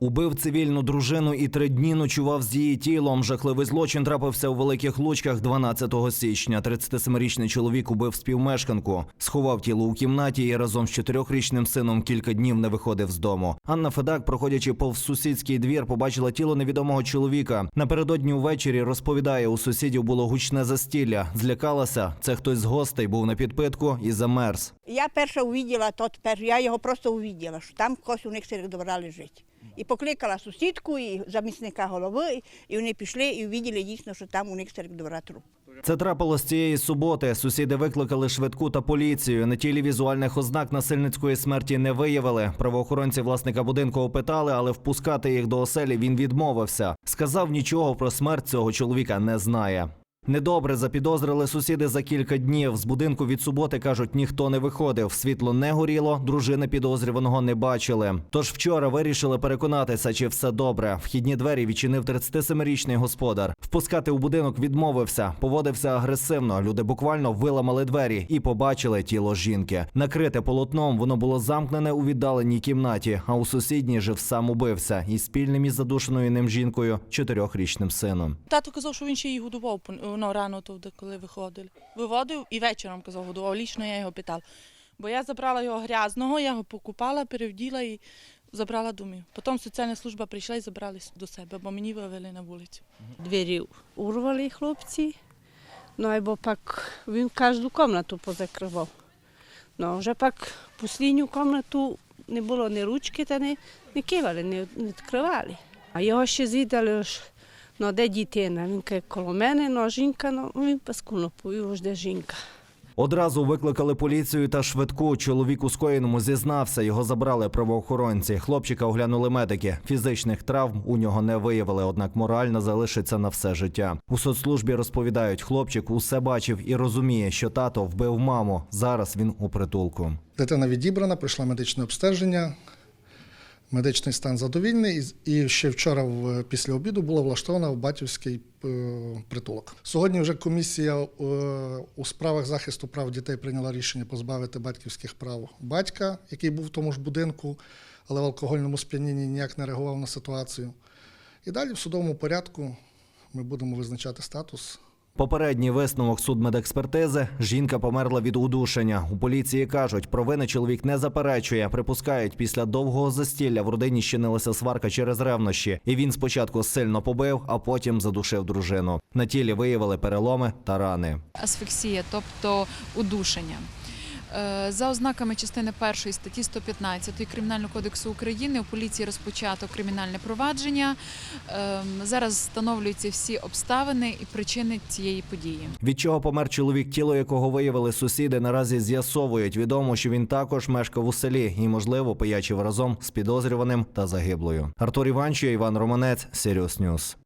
Убив цивільну дружину і три дні ночував з її тілом. Жахливий злочин трапився у великих лучках 12 січня. 37-річний чоловік убив співмешканку, сховав тіло у кімнаті і разом з чотирьохрічним сином кілька днів не виходив з дому. Анна Федак, проходячи повз сусідський двір, побачила тіло невідомого чоловіка. Напередодні увечері розповідає, у сусідів було гучне застілля. Злякалася. Це хтось з гостей був на підпитку і замерз. Я перша увиділа тот пер, я його просто увиділа, що там хтось у них серед добра лежить. І покликала сусідку і замісника голови, і вони пішли і увиділи дійсно, що там у них серед добра труп. Це трапилось цієї суботи. Сусіди викликали швидку та поліцію. На тілі візуальних ознак насильницької смерті не виявили. Правоохоронці власника будинку опитали, але впускати їх до оселі він відмовився. Сказав, нічого про смерть цього чоловіка не знає. Недобре запідозрили сусіди за кілька днів. З будинку від суботи кажуть, ніхто не виходив. Світло не горіло, дружини підозрюваного не бачили. Тож вчора вирішили переконатися, чи все добре. Вхідні двері відчинив 37-річний господар. Впускати у будинок відмовився, поводився агресивно. Люди буквально виламали двері і побачили тіло жінки. Накрите полотном, воно було замкнене у віддаленій кімнаті. А у сусідній жив сам убився із спільним із задушеною ним жінкою чотирьохрічним сином. Тато казав, що він ще її годував пон- ну, рано, туди, коли виходили. Виводив і вечором казав, годував. Лічно я його питала. Бо я забрала його грязного, я його покупала, перевділа і забрала домів. Потім соціальна служба прийшла і забрали до себе, бо мені вивели на вулицю. Двері урвали хлопці, ну або пак він кожну кімнату позакривав. Ну, вже пак послідню кімнату не було ні ручки, та не, не кивали, не, відкривали. А його ще звідали, ну де дитина? Він каже, коло мене, ну жінка, ну він паскуно повів, де жінка. Одразу викликали поліцію та швидку. Чоловік у скоєному зізнався. Його забрали правоохоронці. Хлопчика оглянули медики. Фізичних травм у нього не виявили, однак морально залишиться на все життя. У соцслужбі розповідають, хлопчик усе бачив і розуміє, що тато вбив маму. Зараз він у притулку. Дитина відібрана, пройшла медичне обстеження. Медичний стан задовільний, і ще вчора після обіду була влаштована в батьківський е, притулок. Сьогодні вже комісія е, у справах захисту прав дітей прийняла рішення позбавити батьківських прав батька, який був в тому ж будинку, але в алкогольному сп'янінні ніяк не реагував на ситуацію. І далі в судовому порядку ми будемо визначати статус Попередній висновок судмедекспертизи – жінка померла від удушення. У поліції кажуть, провини чоловік не заперечує. Припускають, після довгого застілля в родині щинилася сварка через ревнощі. І він спочатку сильно побив, а потім задушив дружину. На тілі виявили переломи та рани. асфіксія, тобто удушення. Е, За ознаками частини 1 статті 115 Кримінального кодексу України у поліції розпочато кримінальне провадження. Ем, Зараз встановлюються всі обставини і причини цієї події. Від чого помер чоловік, тіло якого виявили сусіди, наразі з'ясовують. Відомо, що він також мешкав у селі і, можливо, пиячив разом з підозрюваним та загиблою. Артур Іванчо, Іван Романець, Сіріус Ньюс.